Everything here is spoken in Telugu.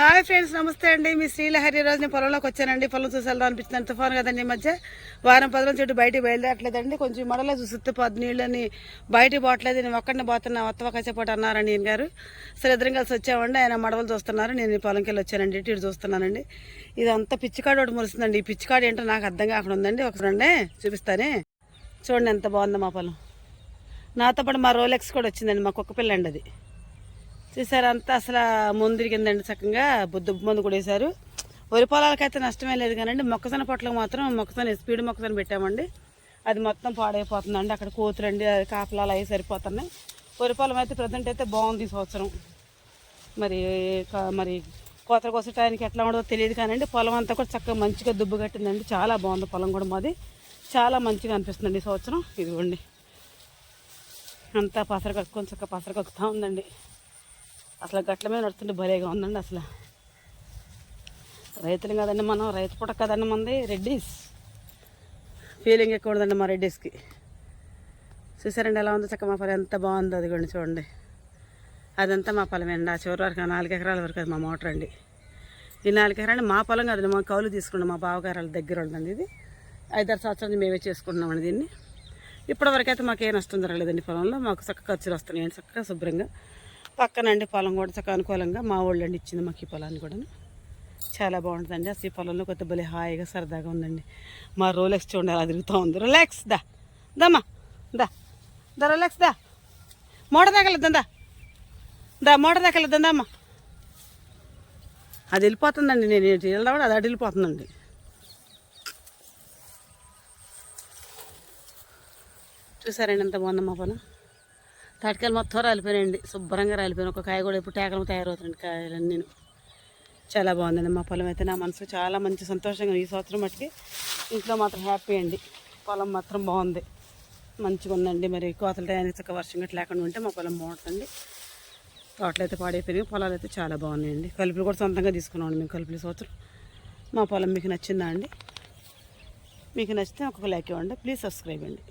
హాయ్ ఫ్రెండ్స్ నమస్తే అండి. మీ శ్రీలహరి రోజు నేను పొలంలోకి వచ్చానండి. పొలం చూసి వెళ్దాం అనిపించింది. తుఫాను కదండి ఈ మధ్య? వారం పది రోజుల బయటికి బయలుదేరట్లేదండి. కొంచెం మడలో చూసి పది నీళ్ళని బయటికి పోవట్లేదు. నేను ఒక్కడిని పోతున్నా ఒత్తవ కసేపాటు అన్నారండి ఈయన గారు. సరే ఇద్దరం కలిసి వచ్చామండి. ఆయన మడవలు చూస్తున్నారు. నేను ఈ పొలంకి వెళ్ళి వచ్చానండి. ఇటు చూస్తున్నానండి. ఇదంతా పిచ్చికాడు ఒకటి మురుస్తుందండి. ఈ పిచ్చికాడు ఏంటో నాకు అర్థం కాకుండా ఉందండి. ఒకసారి చూపిస్తానే. చూడండి ఎంత బాగుందో మా పొలం. నాతో పాటు మా రోలెక్స్ కూడా వచ్చిందండి. మా కుక్క పిల్ల అండి అది. చూసారు అంతా అసలు ముందిరిగిందండి చక్కగా. బుద్ధ మందు కూడా వేశారు వరి పొలాలకైతే నష్టమే లేదు కానండి. మొక్కజొన్న పొట్లకు మాత్రం మొక్కజొన్న స్పీడ్ మొక్కజొన్న పెట్టామండి. అది మొత్తం పాడైపోతుందండి. అక్కడ కోతులండి అది కాపలాలు అవి సరిపోతున్నాయి. వరి పొలం అయితే ప్రజెంట్ అయితే బాగుంది ఈ సంవత్సరం. మరి మరి కోతలు కోసే టైంకి ఎట్లా ఉండదో తెలియదు కానండి. పొలం అంతా కూడా చక్కగా మంచిగా దుబ్బు కట్టిందండి. చాలా బాగుంది పొలం కూడా మాది. చాలా మంచిగా అనిపిస్తుందండి ఈ సంవత్సరం. ఇదిగోండి. అంతా పసర కట్టుకొని చక్కగా పసర కక్కుతూ ఉందండి. అసలు గట్ల మీద నడుస్తుంటే భలేగా ఉందండి అసలు. రైతులు కదండి మనం రైతు పుట్ట కదండి మంది రెడ్డీస్. ఫీలింగ్ ఎక్కువ ఉండదండి మా రెడ్డీస్కి. చూసారండి ఎలా ఉందో చక్క మా పొలం ఎంత బాగుందో కూడా చూడండి. అదంతా మా పొలం అండి. ఆ చివరి వరకు నాలుగు ఎకరాల వరకు అది మా మోటార్ అండి. ఈ నాలుగు ఎకరాలు మా పొలం కాదండి మా కౌలు తీసుకున్నాం మా బావగారాల దగ్గర ఉందండి ఇది. ఐదారు సంవత్సరాలు మేమే చేసుకున్నామండి దీన్ని. ఇప్పటివరకు అయితే మాకు ఏ నష్టం జరగలేదండి పొలంలో మాకు చక్కగా ఖర్చులు వస్తున్నాయండి చక్కగా శుభ్రంగా. పక్కనండి పొలం కూడా చక్కగా అనుకూలంగా మా వాళ్ళు అండి ఇచ్చింది మాకు ఈ పొలాన్ని కూడా చాలా బాగుంటుందండి. అసలు ఈ పొలంలో కొత్త భలే హాయిగా సరదాగా ఉందండి. మా రోలెక్స్ చూడండి అలా తిరుగుతూ ఉంది. రిలాక్స్ దా. దమ్మా. దా. దా రిలాక్స్ దా. మోటార్ తగలద్దా దా. దా తగలద్దా అమ్మా. అది వెళ్ళిపోతుందండి. నేను ఇటు కూడా అది అటు వెళ్ళిపోతుందండి. చూసారండి ఎంత బాగుందమ్మా పొలం? తాటికాయలు మొత్తం రాలిపోయినాయండి. శుభ్రంగా రాలిపోయిన ఒక కాయ కూడా ఇప్పుడు టేకలు తయారవుతుంది కాయలన్నీ. నేను చాలా బాగుందండి మా పొలం అయితే. నా మనసు చాలా మంచి సంతోషంగా ఈ సంవత్సరం మట్టుకి ఇంట్లో మాత్రం హ్యాపీ అండి. పొలం మాత్రం బాగుంది. మంచిగా ఉందండి మరి. కోతల టయానికి చక్క వర్షం గట్ల లేకుండా ఉంటే మా పొలం బాగుంటుంది తోటలు అయితే పాడైపోయినాయి. పొలాలు అయితే చాలా బాగున్నాయండి. కలుపులు కూడా సొంతంగా తీసుకున్నామండి మేము కలుపులు సంవత్సరం. మా పొలం మీకు నచ్చిందా అండి? మీకు నచ్చితే ఒక్కొక్క లైక్ ఇవ్వండి. ప్లీజ్ సబ్స్క్రైబ్ అండి.